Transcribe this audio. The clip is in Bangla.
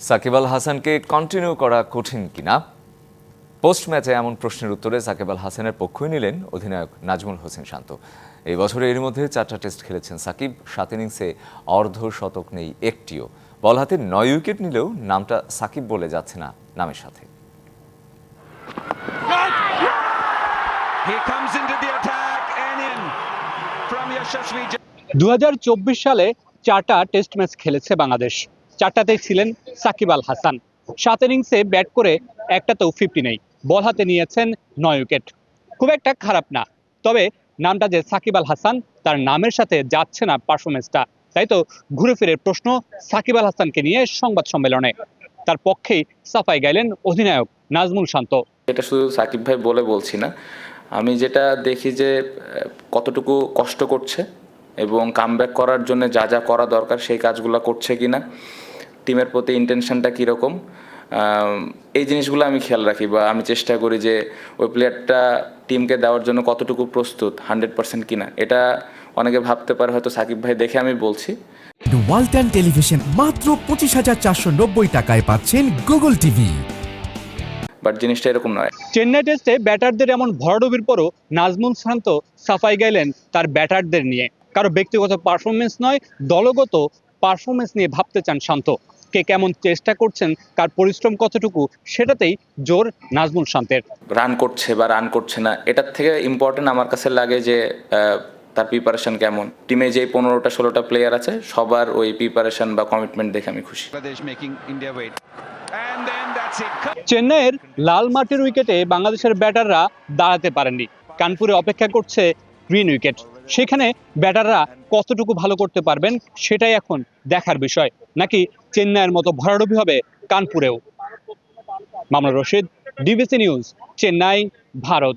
সাকিব আল হাসানকে কন্টিনিউ করা কঠিন কিনা? পোস্ট ম্যাচে এমন প্রশ্নের উত্তরে সাকিব আল হাসানের পক্ষই নিলেন অধিনায়ক নাজমুল হোসেন শান্ত। এই বছরে এর মধ্যে চারটা টেস্ট খেলেছেন সাকিব সাত ইনিংসে অর্ধ শতক নেই একটিও। বল হাতে নয় উইকেট নিলেও নামটা সাকিব বলে যাচ্ছে না নামের সাথে. দু সালে চারটা টেস্ট ম্যাচ খেলেছে বাংলাদেশ। চারটাতেই ছিলেন সাকিব আল হাসান। সাত ইনিংসে ব্যাট করে একটাতেও ফিফটি নেই। বল হাতে নিয়েছেন নয় উইকেট খুব একটা খারাপ না। তবে নামটা যে সাকিব আল হাসান, তার নামের সাথে যাচ্ছে না পারফরমেন্সটা তাই তো ঘুরে ফিরে প্রশ্ন সাকিব আল হাসানকে নিয়ে সংবাদ সম্মেলনে। তার পক্ষেই সাফাই গাইলেন অধিনায়ক নাজমুল শান্ত। এটা শুধু সাকিব ভাই বলে বলছি না। আমি যেটা দেখি যে কতটুকু কষ্ট করছে এবং কামব্যাক করার জন্য যা যা করা দরকার, সেই কাজগুলো করছে কি না টিমের প্রতি ইন্টেনশনটা কীরকম এই জিনিসগুলো আমি খেয়াল রাখি বা আমি চেষ্টা করি যে ওই প্লেয়ারটা টিমকে দেওয়ার জন্য কতটুকু প্রস্তুত হান্ড্রেড পার্সেন্ট কিনা। এটা অনেকে ভাবতে পারে হয়তো সাকিব ভাই দেখে আমি বলছি। ওয়ালটন টেলিভিশন মাত্র পঁচিশ হাজার চারশো নব্বই টাকায় পাচ্ছেন গুগল টিভি বাট জিনিসটা এরকম নয়। চেন্নাই টেস্টে ব্যাটারদের এমন ভরাডুবির পরও নাজমুল শান্ত সাফাই গাইলেন তার ব্যাটারদের নিয়ে। কারও ব্যক্তিগত পারফরমেন্স নয় দলগত পারফরমেন্স নিয়ে ভাবতে চান শান্ত। কে কেমন চেষ্টা করছেন তার পরিশ্রম কতটুকু সেটাতেই জোর নাজমুল শান্তের। রান করছে বা রান করছে না এটার থেকে ইম্পর্টেন্ট আমার কাছে লাগে যে আহ, তার প্রিপারেশন কেমন। টিমে যে পনেরোটা ষোলোটা প্লেয়ার আছে সবার ওই প্রিপারেশন বা কমিটমেন্ট দেখে আমি খুশি. চেন্নাইয়ের লাল মাটির উইকেটে বাংলাদেশের ব্যাটাররা দাঁড়াতে পারেননি। কানপুরে অপেক্ষা করছে গ্রিন উইকেট সেখানে ব্যাটাররা কতটুকু ভালো করতে পারবেন সেটাই এখন দেখার বিষয়। নাকি চেন্নাইয়ের মতো ভরাডুবি হবে কানপুরেও? মামলা রশিদ, ডিবিসি নিউজ, চেন্নাই, ভারত।